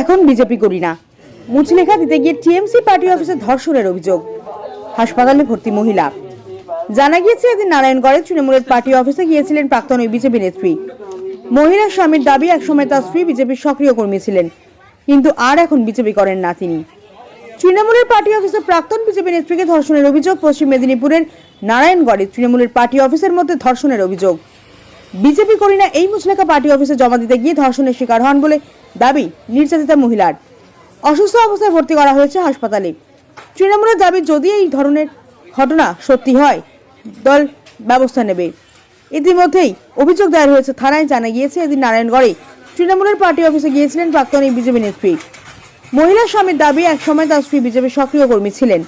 এখন বিজেপি করি না। মুচলেখা দিতে গিয়ে টিএমসি পার্টি অফিসে ধর্ষণের অভিযোগ। হাসপাতালে ভর্তি মহিলা। জানা গিয়েছে এদিন নারায়ণগড়ে তৃণমূলের পার্টি অফিসে গিয়েছিলেন প্রাক্তন ওই বিজেপি নেত্রী। মহিলার স্বামীর দাবি একসময় তার স্ত্রী বিজেপির সক্রিয় কর্মী ছিলেন, কিন্তু আর এখন বিজেপি করেন না তিনি। তৃণমূলের পার্টি অফিসে প্রাক্তন বিজেপি নেত্রীকে ধর্ষণের অভিযোগ, পশ্চিম মেদিনীপুরের নারায়ণগড়ে তৃণমূলের পার্টি অফিসের মধ্যে ধর্ষণের অভিযোগ। বিজেপি করিনা এই মুচলেখা পার্টি অফিসে জমা দিতে গিয়ে ধর্ষণের শিকার হন বলে দাবি নির্যাতিতা মহিলার। অসুস্থ অবস্থায় ভর্তি করা হয়েছে হাসপাতালে। তৃণমূলের দাবি, যদি এই ধরনের ঘটনা সত্যি হয়, দল ব্যবস্থা নেবে। ইতিমধ্যেই অভিযোগ দায়ের হয়েছে, থানায় জানা গিয়েছে এদিন নারায়ণগড়ে তৃণমূলের পার্টি অফিসে গিয়েছিলেন প্রাক্তন এই বিজেপি নেত্রী। মহিলা স্বামীর দাবি, একসময় তার স্ত্রী বিজেপির সক্রিয় কর্মী ছিলেন,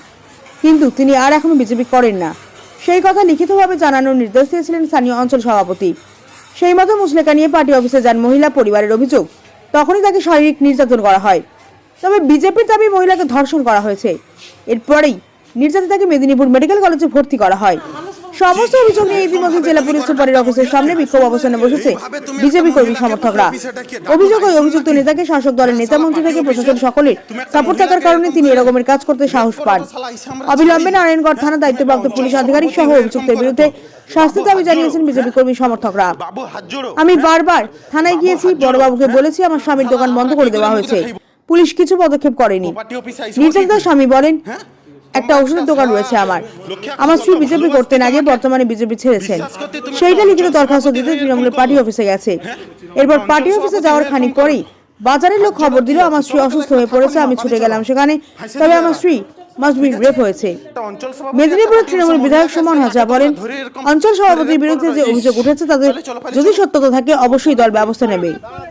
কিন্তু তিনি আর এখনও বিজেপি করেন না। সেই কথা লিখিতভাবে জানানোর নির্দেশ দিয়েছিলেন স্থানীয় অঞ্চল সভাপতি। সেই মতো মুসলেকা নিয়ে পার্টি অফিসে যান মহিলা পরিবারের অভিযোগ। তখনই তাকে শারীরিক নির্যাতন করা হয়। তবে বিজেপির দাবি মহিলাকে ধর্ষণ করা হয়েছে। এরপরেই নির্যাতিতাকে মেদিনীপুর মেডিকেল কলেজে ভর্তি করা হয়। সমস্ত অভিযোগ নিয়ে ইতিমধ্যে জেলা পুলিশ সুপারের অফিসের সামনে বিক্ষোভ অবস্থানে বসেছে বিজেপি কর্মী সমর্থকরা অভিযোগ ওই অভিযুক্ত নেতাকে শাসক দলের নেতা মন্ত্রী থেকে প্রশাসন সকলের সাপোর্ট থাকার কারণে তিনি এরকমের কাজ করতে সাহস পান অবিলম্বে নারায়ণগড় থানা দায়িত্বপ্রাপ্ত পুলিশ আধিকারিক সহ অভিযুক্তের বিরুদ্ধে শাস্তি দাবি জানিয়েছেন বিজেপি কর্মী সমর্থকরা আমি বারবার থানায় গিয়েছি বড়বাবুকে বলেছি আমার স্বামীর দোকান বন্ধ করে দেওয়া হয়েছে পুলিশ কিছু পদক্ষেপ করেনি অফিসে স্বামী বলেন একটা ওষুধের দোকান রয়েছে আমার। আমার স্ত্রী বিজেপি করতেন আগে বর্তমানে বিজেপি ছেড়েছেন। সেইটা লিখিত দরখাস্ত দিতে তৃণমূলের পার্টি অফিসে গেছে। এরপর পার্টি অফিসে যাওয়ার খানিক পরেই বাজারের লোক খবর দিল আমার স্ত্রী অসুস্থ হয়ে পড়েছে, আমি ছুটে গেলাম সেখানে। তবে আমার স্ত্রী হয়েছে। তৃণমূল বিধায়ক বলেন, অঞ্চল সভাপতির বিরুদ্ধে যে অভিযোগ উঠেছে তাদের যদি সত্যতা থাকে, অবশ্যই দল ব্যবস্থা নেবে।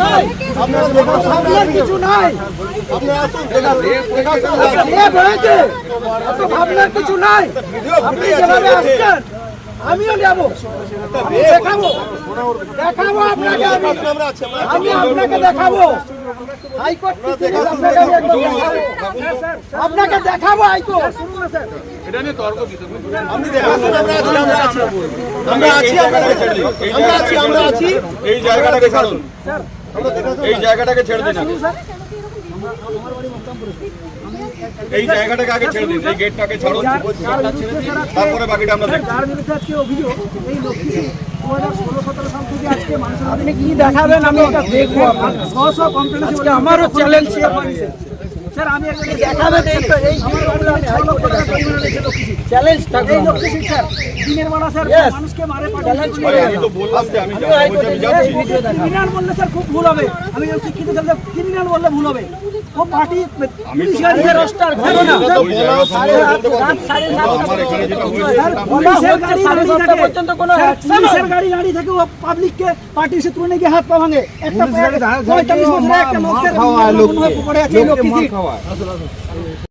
হ্যাঁ, আপনার কিছু নাই রেপ হয়েছে এত ভাবনার কিছু নাই আপনি যেভাবে আসছেন আমিও যাব দেখাবো দেখাবো আপনাকে আমি আপনাকে দেখাবো আপনাকে দেখাবো। আমরা আছি আমরা আছি আমরা আছি। এই জায়গাটাকে ছাড়ুন এই জায়গাটাকে ছেড়ে দিন। এই জায়গাটাকে আগে। ছেড়ে দিন এই গেটটাকে ছাড়ুন। তারপরে বাকিটা আমরা দেখব যার বিরুদ্ধে আজকে অভিযোগ এই লক্ষ্মী আপনি কি দেখাবেন? আমি এটা দেখব আজকে আমারও চ্যালেঞ্জ স্যার আমি দেখাবেন এই চ্যালেঞ্জ থাকবে এই লক্ষ্মী স্যার দিনের বেলা স্যার মানুষকে মারে চ্যালেঞ্জ ভাই, আমি তো বললাম যে আমি যাচ্ছি। ক্রিমিনাল বললে স্যার খুব ভুল হবে। আমি শিক্ষিত ছেলে ক্রিমিনাল বললে ভুল হবে। ও পার্টি পুলিশ গাড়িতে রোস্টার ঘরে না। হয়েছে স্যার, পুলিশের গাড়ি। গাড়ি থাকে ও পাবলিককে পার্টির সে তুলে গিয়ে হাত পা ভাঙে। একটা পঁয়তাল্লিশ বছরের একটা লোক স্যার পড়ে আছে লোক কি